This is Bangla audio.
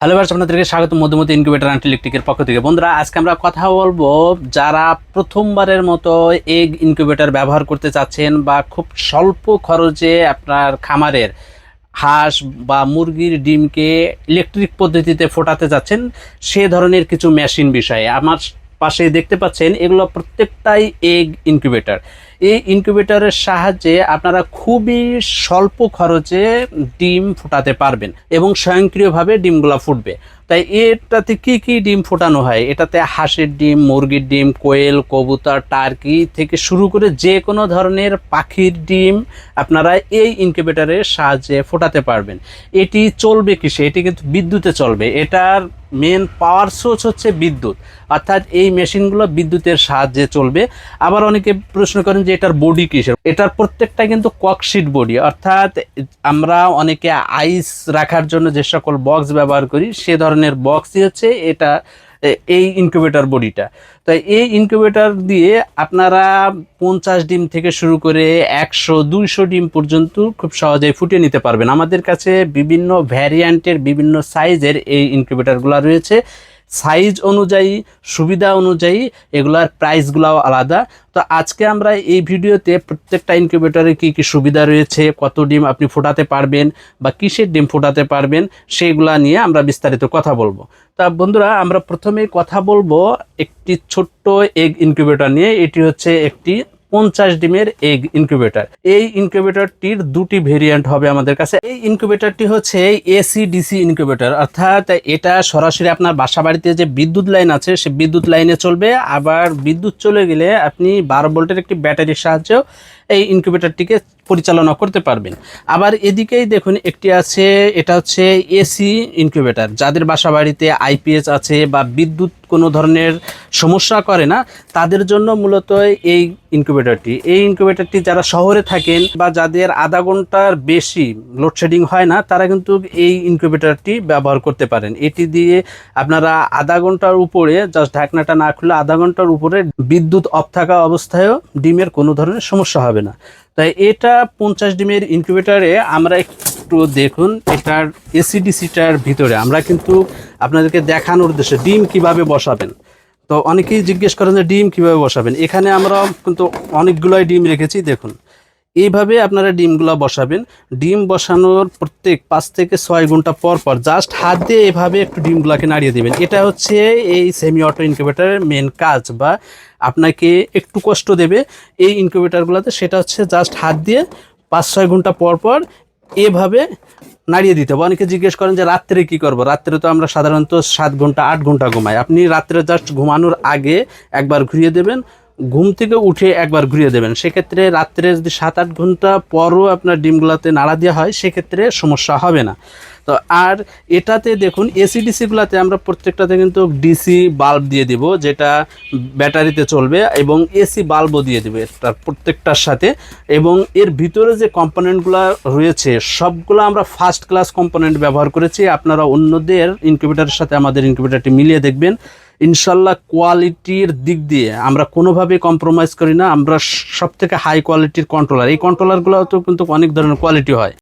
হ্যালো ভার্স আপনাদেরকে স্বাগত। মধ্যমতি ইনকিউবেটার অ্যান্ড ইলেকট্রিকের পক্ষ থেকে। বন্ধুরা, আজকে আমরা কথা বলব যারা প্রথমবারের মতো এগ ইনকিউবেটার ব্যবহার করতে চাচ্ছেন বা খুব স্বল্প খরচে আপনার খামারের হাঁস বা মুরগির ডিমকে ইলেকট্রিক পদ্ধতিতে ফোটাতে যাচ্ছেন সে ধরনের কিছু মেশিন বিষয়ে। আমার পাশে দেখতে পাচ্ছেন এগুলো প্রত্যেকটাই এগ ইনকিউবেটার এই ইনকিউবেটরের সাহায্যে আপনারা খুবই স্বল্প খরচে ডিম ফোটাতে পারবেন এবং স্বয়ংক্রিয়ভাবে ডিমগুলো ফুটবে। তাই এটাতে কি কি ডিম ফোটানো হয়? এটাতে হাঁসের ডিম, মুরগির ডিম, কোয়েল, কবুতর, টার্কি থেকে শুরু করে যে কোনো ধরনের পাখির ডিম আপনারা এই ইনকিউবেটরের সাহায্যে ফোটাতে পারবেন। এটি চলবে কিসে? এটি কিন্তু বিদ্যুতে চলবে। এটার মেন পাওয়ার সোর্স হচ্ছে বিদ্যুৎ। অর্থাৎ এই মেশিনগুলো বিদ্যুতের সাহায্যে চলবে। আবার অনেকে প্রশ্ন করেন যে এটার বডি কিসের? এটার প্রত্যেকটা কিন্তু ককশিট বডি অর্থাৎ আমরা অনেকে আইস রাখার জন্য যে সকল বক্স ব্যবহার করি, সে ধরনের বক্সই হচ্ছে এটা এই ইনকিউবেটর বডিটা তো এই ইনকিউবেটর দিয়ে আপনারা পঞ্চাশ ডিম থেকে শুরু করে একশো, দুইশো ডিম পর্যন্ত খুব সহজেই ফুটিয়ে নিতে পারবেন। আমাদের কাছে বিভিন্ন ভ্যারিয়ান্টের বিভিন্ন সাইজের এই ইনকিউবেটরগুলো রয়েছে। সাইজ অনুযায়ী, সুবিধা অনুযায়ী এগুলার প্রাইসগুলোও আলাদা। তো আজকে আমরা এই ভিডিওতে প্রত্যেকটা ইনকিউবেটরে কী কী সুবিধা রয়েছে, কত ডিম আপনি ফোটাতে পারবেন বা কিসের ডিম ফোটাতে পারবেন সেইগুলা নিয়ে আমরা বিস্তারিত কথা বলব। তা বন্ধুরা, আমরা প্রথমে কথা বলব একটি ছোট্ট এগ ইনকিউবেটর নিয়ে। এটি হচ্ছে একটি পঞ্চাশ ডিমের এগ ইনকিউবেটর এই ইনকিউবেটরটির দুটি ভেরিয়েন্ট হবে আমাদের কাছে। এই ইনকিউবেটরটি হচ্ছে এসি ডিসি ইনকিউবেটর অর্থাৎ এটা সরাসরি আপনার বাসা বাড়িতে যে বিদ্যুৎ লাইন আছে, সে বিদ্যুৎ লাইনে চলবে। আবার বিদ্যুৎ চলে গেলে আপনি বারো ভোল্টের একটি ব্যাটারির সাহায্যেও এই ইনকিউবেটরটিকে পরিচালনা করতে পারবেন। আবার এদিকেই দেখুন একটি আছে, এটা হচ্ছে এসি ইনকিউবেটর যাদের বাসা বাড়িতে আইপিএস আছে বা বিদ্যুৎ কোনো ধরনের সমস্যা করে না, তাদের জন্য মূলত এই ইনকিউবেটরটি এই ইনকিউবেটরটি যারা শহরে থাকেন বা যাদের আধা ঘণ্টার বেশি লোডশেডিং হয় না, তারা কিন্তু এই ইনকিউবেটরটি ব্যবহার করতে পারেন। এটি দিয়ে আপনারা আধা ঘণ্টার উপরে জাস্ট ঢাকনাটা না খুলে আধা ঘণ্টার উপরে বিদ্যুৎ অফ থাকা অবস্থায়ও ডিমের কোনো ধরনের সমস্যা হবে না। তাই এটা পঞ্চাশ ডিমের ইনকিউবেটারে আমরা একটু দেখুন, এটার এসিডিসিটার ভিতরে। আমরা কিন্তু আপনাদেরকে দেখানোর উদ্দেশ্যে ডিম কীভাবে বসাবেন। তো অনেকেই জিজ্ঞেস করেন যে ডিম কীভাবে বসাবেন? এখানে আমরা কিন্তু অনেকগুলোই ডিম রেখেছি, দেখুন। এইভাবে আপনারা ডিমগুলো বসাবেন। ডিম বসানোর প্রত্যেক পাঁচ থেকে ছয় ঘণ্টা পর পর জাস্ট হাত দিয়ে এভাবে একটু ডিমগুলোকে নাড়িয়ে দিবেন। এটা হচ্ছে এই সেমি অটো ইনকিউবেটারের মেন কাজ বা আপনাকে একটু কষ্ট দেবে এই ইনকিউবেটারগুলোতে সেটা হচ্ছে জাস্ট হাত দিয়ে পাঁচ ছয় ঘণ্টা পর পর এভাবে নাড়িয়ে দিতে হবে। অনেকে জিজ্ঞেস করেন যে রাত্রে কি করব? রাত্রে তো আমরা সাধারণত সাত ঘণ্টা, আট ঘণ্টা ঘুমাই। আপনি রাত্রে জাস্ট ঘুমানোর আগে একবার ঘুরিয়ে দেবেন। ঘুম থেকে উঠে একবার ঘুরিয়ে দেবেন। সেক্ষেত্রে রাত্রে যদি সাত আট ঘণ্টা পরও আপনার ডিমগুলোতে নাড়া দেওয়া হয়, সেক্ষেত্রে সমস্যা হবে না। তো আর এটাতে দেখুন এসি ডিসিগুলোতে আমরা প্রত্যেকটাতে কিন্তু ডিসি বাল্ব দিয়ে দিব, যেটা ব্যাটারিতে চলবে এবং এসি বাল্বও দিয়ে দেবে তার প্রত্যেকটার সাথে। এবং এর ভিতরে যে কম্পোনেন্টগুলো রয়েছে, সবগুলো আমরা ফার্স্ট ক্লাস কম্পোনেন্ট ব্যবহার করেছি। আপনারা অন্যদের ইনকিউবেটারের সাথে আমাদের ইনকিউবেটারটি মিলিয়ে দেখবেন। ইনশাল্লাহ কোয়ালিটির দিক দিয়ে আমরা কোনোভাবেই কম্প্রোমাইজ করি না, আমরা সব থেকে হাই কোয়ালিটির কন্ট্রোলার এই কন্ট্রোলারগুলো তো কিন্তু অনেক ধরনের কোয়ালিটি হয়।